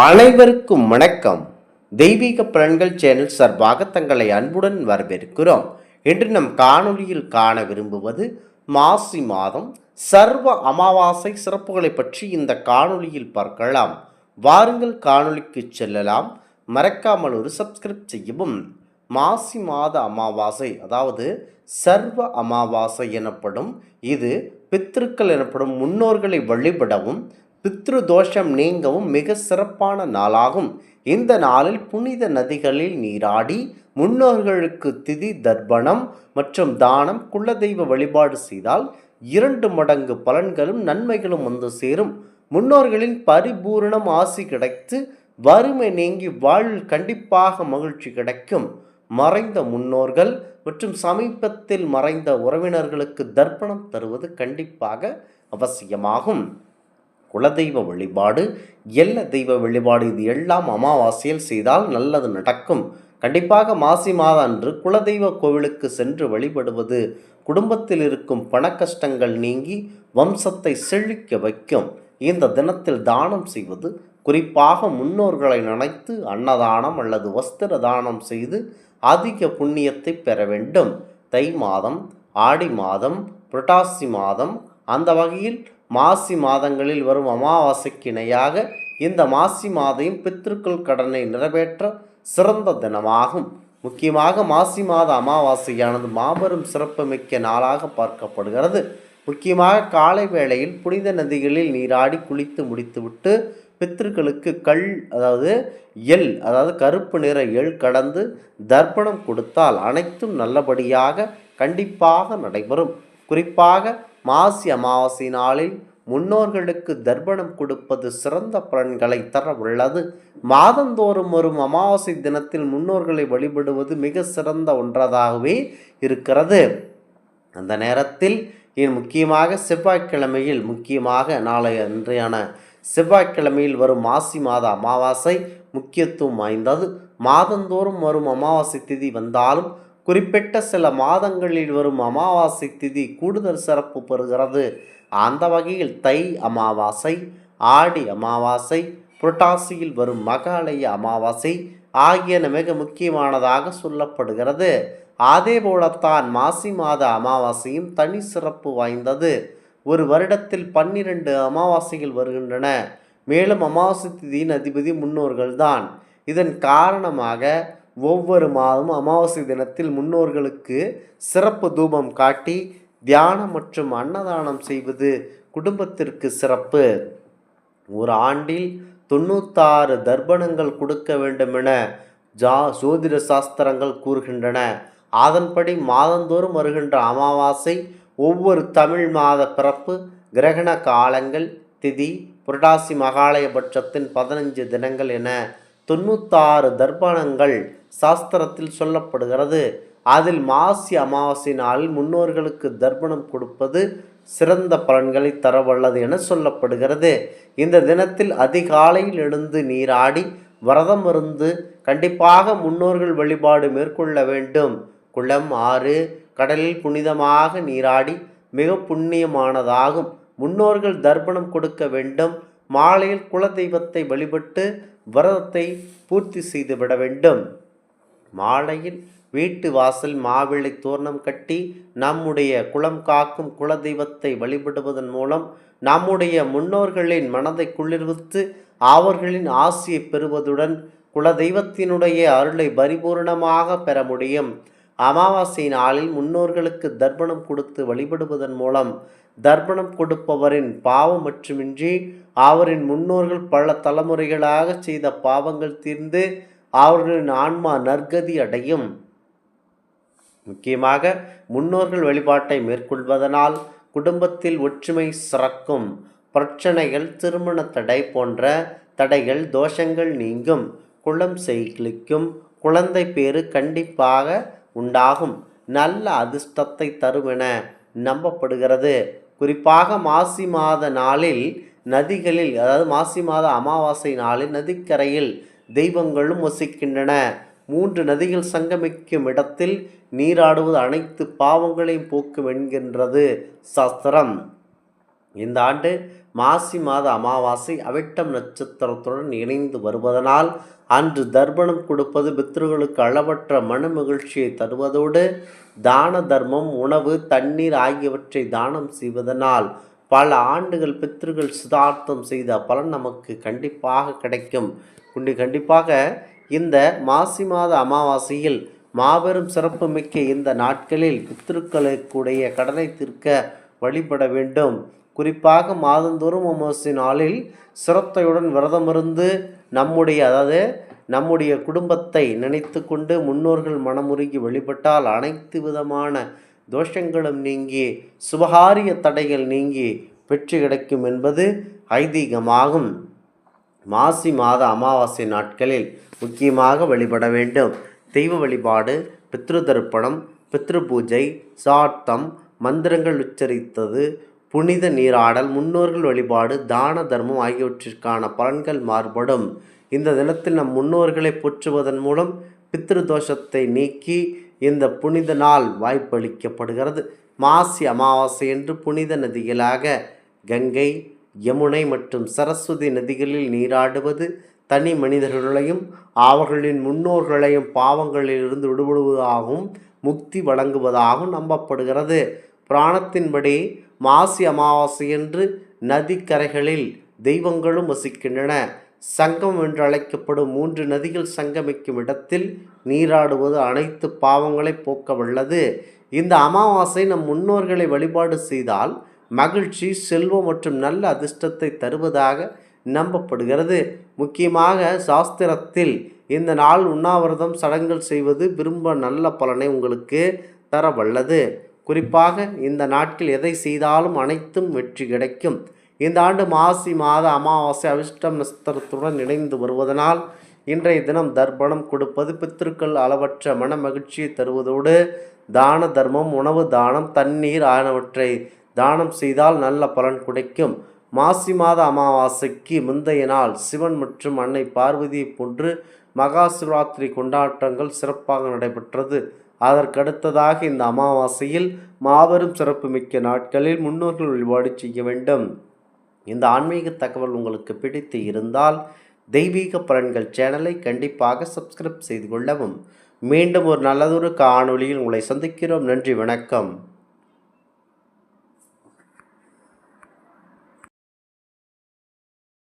அனைவருக்கும் வணக்கம். தெய்வீக பலன்கள் சேனல் சார்பாக தங்களை அன்புடன் வரவேற்கிறோம். இன்று நம் காணொளியில் காண விரும்புவது மாசி மாதம் சர்வ அமாவாசை சிறப்புகளை பற்றி இந்த காணொளியில் பார்க்கலாம். வாருங்கள் காணொளிக்கு செல்லலாம். மறக்காமல் ஒரு சப்ஸ்கிரைப் செய்யவும். மாசி மாத அமாவாசை அதாவது சர்வ அமாவாசை எனப்படும் இது பித்திருக்கள் எனப்படும் முன்னோர்களை வழிபடவும் பித்ரு தோஷம் நீங்கவும் மிக சிறப்பான நாளாகும். இந்த நாளில் புனித நதிகளில் நீராடி முன்னோர்களுக்கு திதி தர்ப்பணம் மற்றும் தானம் குலதெய்வ வழிபாடு செய்தால் இரண்டு மடங்கு பலன்களும் நன்மைகளும் வந்து சேரும். முன்னோர்களின் பரிபூரணம் ஆசி கிடைத்து வறுமை நீங்கி வாழ்வில் கண்டிப்பாக மகிழ்ச்சி கிடைக்கும். மறைந்த முன்னோர்கள் மற்றும் சமீபத்தில் மறைந்த உறவினர்களுக்கு தர்ப்பணம் தருவது கண்டிப்பாக அவசியமாகும். குலதெய்வ வழிபாடு எல்ல தெய்வ வழிபாடு இது எல்லாம் அமாவாசையில் செய்தால் நல்லது நடக்கும். கண்டிப்பாக மாசி மாத அன்று குலதெய்வ கோவிலுக்கு சென்று வழிபடுவது குடும்பத்தில் இருக்கும் பண கஷ்டங்கள் நீங்கி வம்சத்தை செழிக்க வைக்கும். இந்த தினத்தில் தானம் செய்வது குறிப்பாக முன்னோர்களை நினைத்து அன்னதானம் அல்லது வஸ்திர தானம் செய்து அதிக புண்ணியத்தை பெற வேண்டும். தை மாதம் ஆடி மாதம் புரட்டாசி மாதம் அந்த வகையில் மாசி மாதங்களில் வரும் அமாவாசைக்கு இணையாக இந்த மாசி மாதையும் பித்திருக்கள் கடனை நிறைவேற்ற சிறந்த தினமாகும். முக்கியமாக மாசி மாத அமாவாசையானது மாபெரும் சிறப்புமிக்க நாளாக பார்க்கப்படுகிறது. முக்கியமாக காலை வேளையில் புனித நதிகளில் நீராடி குளித்து முடித்துவிட்டு பித்திருக்களுக்கு கல் அதாவது எள் அதாவது கருப்பு நிற எள் கடந்து தர்ப்பணம் கொடுத்தால் அனைத்தும் நல்லபடியாக கண்டிப்பாக நடைபெறும். குறிப்பாக மாசி அமாவாசை நாளில் முன்னோர்களுக்கு தர்ப்பணம் கொடுப்பது சிறந்த பலன்களை தர உள்ளது மாதந்தோறும் வரும் அமாவாசை தினத்தில் முன்னோர்களை வழிபடுவது மிக சிறந்த ஒன்றதாகவே இருக்கிறது. அந்த நேரத்தில் இன் முக்கியமாக செவ்வாய்க்கிழமையில் முக்கியமாக நாளைய அன்றையான செவ்வாய்க்கிழமையில் வரும் மாசி மாத அமாவாசை முக்கியத்துவம் வாய்ந்தது. மாதந்தோறும் வரும் அமாவாசை திதி வந்தாலும் குறிப்பிட்ட சில மாதங்களில் வரும் அமாவாசை திதி கூடுதல் சிறப்பு பெறுகிறது. அந்த வகையில் தை அமாவாசை ஆடி அமாவாசை புரட்டாசியில் வரும் மகாலய அமாவாசை ஆகியன மிக முக்கியமானதாக சொல்லப்படுகிறது. அதே போலத்தான் மாசி மாத அமாவாசையும் தனி சிறப்பு வாய்ந்தது. ஒரு வருடத்தில் பன்னிரண்டு அமாவாசைகள் வருகின்றன. மேலும் அமாவாசை திதியின் அதிபதி முன்னோர்கள்தான். இதன் காரணமாக ஒவ்வொரு மாதமும் அமாவாசை தினத்தில் முன்னோர்களுக்கு சிறப்பு தூபம் காட்டி தியானம் மற்றும் அன்னதானம் செய்வது குடும்பத்திற்கு சிறப்பு. ஒரு ஆண்டில் தொண்ணூத்தாறு தர்ப்பணங்கள் கொடுக்க வேண்டுமென ஜா ஜோதிட சாஸ்திரங்கள் கூறுகின்றன. அதன்படி மாதந்தோறும் வருகின்ற அமாவாசை ஒவ்வொரு தமிழ் மாத பிறப்பு கிரகண காலங்கள் திதி புரட்டாசி மகாலயபட்சத்தின் பதினஞ்சு தினங்கள் என தொண்ணூத்தாறு தர்ப்பணங்கள் சாஸ்திரத்தில் சொல்லப்படுகிறது. அதில் மாசி அமாவாசை நாளில் முன்னோர்களுக்கு தர்ப்பணம் கொடுப்பது சிறந்த பலன்களை தரவல்லது என சொல்லப்படுகிறது. இந்த தினத்தில் அதிகாலையில் எழுந்து நீராடி விரதம் இருந்து கண்டிப்பாக முன்னோர்கள் வழிபாடு மேற்கொள்ள வேண்டும். குளம் ஆறு கடலில் புனிதமாக நீராடி மிக புண்ணியமானதாகும். முன்னோர்கள் தர்ப்பணம் கொடுக்க வேண்டும். மாலையில் குலதெய்வத்தை வழிபட்டு விரதத்தை பூர்த்தி செய்துவிட வேண்டும். மாலையில் வீட்டு வாசல் மாவிளை தோரணம் கட்டி நம்முடைய குலம் காக்கும் குலதெய்வத்தை வழிபடுவதன் மூலம் நம்முடைய முன்னோர்களின் மனதை குளிர்வித்து அவர்களின் ஆசியை பெறுவதுடன் குலதெய்வத்தினுடைய அருளை பரிபூர்ணமாக பெற முடியும். அமாவாசை நாளில் முன்னோர்களுக்கு தர்ப்பணம் கொடுத்து வழிபடுவதன் மூலம் தர்ப்பணம் கொடுப்பவரின் பாவம் மட்டுமின்றி அவரின் முன்னோர்கள் பல தலைமுறைகளாக செய்த பாவங்கள் தீர்ந்து அவர்களின் ஆன்மா நற்கதி அடையும். முக்கியமாக முன்னோர்கள் வழிபாட்டை மேற்கொள்வதனால் குடும்பத்தில் ஒற்றுமை சிறக்கும். பிரச்சனைகள் திருமண தடை போன்ற தடைகள் தோஷங்கள் நீங்கும். குளம் செய்கிளிக்கும் குழந்தை பேறு கண்டிப்பாக உண்டாகும். நல்ல அதிர்ஷ்டத்தை தரும் என நம்பப்படுகிறது. குறிப்பாக மாசி மாத நாளில் நதிகளில் அதாவது மாசி மாத அமாவாசை நாளில் நதிக்கரையில் தெய்வங்களும் வசிக்கின்றன. மூன்று நதிகள் சங்கமிக்கும் இடத்தில் நீராடுவது அனைத்து பாவங்களையும் போக்கும் என்கின்றது சாஸ்திரம். இந்த ஆண்டு மாசி மாத அமாவாசை அவிட்டம் நட்சத்திரத்துடன் இணைந்து வருவதனால் அன்று தர்ப்பணம் கொடுப்பது பித்ருகளுக்கு அளவற்ற மன மகிழ்ச்சியை தருவதோடு தான தர்மம் உணவு தண்ணீர் ஆகியவற்றை தானம் செய்வதனால் பல ஆண்டுகள் பித்ருகள் சிதார்த்தம் செய்த பலன் நமக்கு கண்டிப்பாக கிடைக்கும். உண்டு கண்டிப்பாக இந்த மாசி மாத அமாவாசையில் மாபெரும் சிறப்பு மிக்க இந்த நாட்களில் பித்திருக்களுக்குடைய கடனை தீர்க்க வழிபட வேண்டும். குறிப்பாக மாதந்தோறும் அமாவாசை நாளில் சிரத்தையுடன் விரதமிருந்து நம்முடைய அதாவது நம்முடைய குடும்பத்தை நினைத்து கொண்டு முன்னோர்கள் மனமுருகி வழிபட்டால் அனைத்து விதமான தோஷங்களும் நீங்கி சுபகாரிய தடைகள் நீங்கி வெற்றி கிடைக்கும் என்பது ஐதீகமாகும். மாசி மாத அமாவாசை நாட்களில் முக்கியமாக வழிபட வேண்டும். தெய்வ வழிபாடு பித்ரு தர்ப்பணம் பித்ரு பூஜை சாத்தம் மந்திரங்கள் உச்சரித்தது புனித நீராடல் முன்னோர்கள் வழிபாடு தான தர்மம் ஆகியவற்றிற்கான பலன்கள் மாறுபடும். இந்த தினத்தில் நம் முன்னோர்களை போற்றுவதன் மூலம் பித்ரு தோஷத்தை நீக்கி இந்த புனித நாள் வாய்ப்பளிக்கப்படுகிறது. மாசி அமாவாசை என்று புனித நதிகளாக கங்கை யமுனை மற்றும் சரஸ்வதி நதிகளில் நீராடுவது தனி மனிதர்களையும் அவர்களின் முன்னோர்களையும் பாவங்களிலிருந்து விடுபடுவதாகவும் முக்தி வழங்குவதாகவும் நம்பப்படுகிறது. புராணத்தின்படி மாசி அமாவாசையன்று நதிக்கரைகளில் தெய்வங்களும் வசிக்கின்றன. சங்கம் என்று அழைக்கப்படும் மூன்று நதிகள் சங்கமிக்கும் இடத்தில் நீராடுவது அனைத்து பாவங்களை போக்க வல்லது இந்த அமாவாசை நம் முன்னோர்களை வழிபாடு செய்தால் மகிழ்ச்சி செல்வம் மற்றும் நல்ல அதிர்ஷ்டத்தை தருவதாக நம்பப்படுகிறது. முக்கியமாக சாஸ்திரத்தில் இந்த நாள் உண்ணாவிரதம் சடங்குகள் செய்வது விரும்ப நல்ல பலனை உங்களுக்கு தர வல்லது குறிப்பாக இந்த நாட்கள் எதை செய்தாலும் அனைத்தும் வெற்றி கிடைக்கும். இந்த ஆண்டு மாசி மாத அமாவாசை அவிஷ்டம் நஸ்திரத்துடன் இணைந்து வருவதனால் இன்றைய தினம் தர்ப்பணம் கொடுப்பது பித்திருக்கள் அளவற்ற மன மகிழ்ச்சியை தருவதோடு தான தர்மம் உணவு தானம் தண்ணீர் ஆகியவற்றை தானம் செய்தால் நல்ல பலன் கிடைக்கும். மாசி மாத அமாவாசைக்கு முந்தைய நாள் சிவன் மற்றும் அன்னை பார்வதியை போன்று மகா சிவராத்திரி கொண்டாட்டங்கள் சிறப்பாக நடைபெற்றது. அதற்கடுத்ததாக இந்த அமாவாசையில் மாபெரும் சிறப்புமிக்க நாட்களில் முன்னோர்கள் வழிபாடு செய்ய வேண்டும். இந்த ஆன்மீக தகவல் உங்களுக்கு பிடித்து இருந்தால் தெய்வீக பலன்கள் சேனலை கண்டிப்பாக சப்ஸ்கிரைப் செய்து கொள்ளவும். மீண்டும் ஒரு நல்லதொரு காணொளியில் உங்களை சந்திக்கிறோம். நன்றி வணக்கம்.